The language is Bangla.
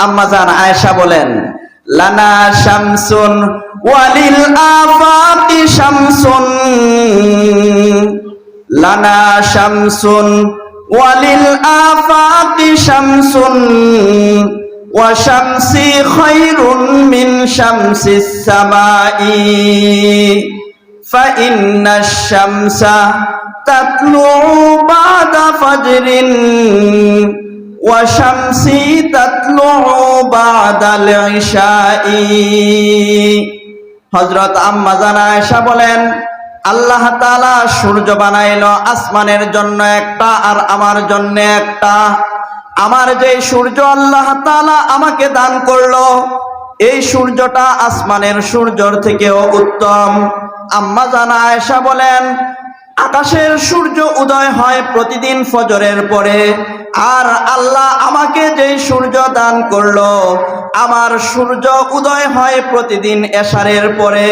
আম্মা জান আয়েশা বলেন লানা শামসুন ওয়ালিল আফাকি শামসুন লানা শামসুন ওয়ালিল আফাকি শামসুন وشمسي خير من شمس السماء فإن الشمس تطلع بعد فجر وشمسي تطلع بعد العشاء হজরত আম্মা জানা আয়েশা বলেন আল্লাহ তাআলা সূর্য বানাইলো আসমানের জন্য একটা আর আমার জন্য একটা আমার যে সূর্য আল্লাহ তাআলা আমাকে দান করলো এই সূর্যটা আসমানের সূর্যর থেকেও উত্তম আম্মা জানা আয়েশা বলেন আকাশের সূর্য উদয় হয় প্রতিদিন ফজরের পরে আর আল্লাহ আমাকে যে সূর্য দান করল আমার সূর্য উদয় হয় প্রতিদিন এশারের পরে।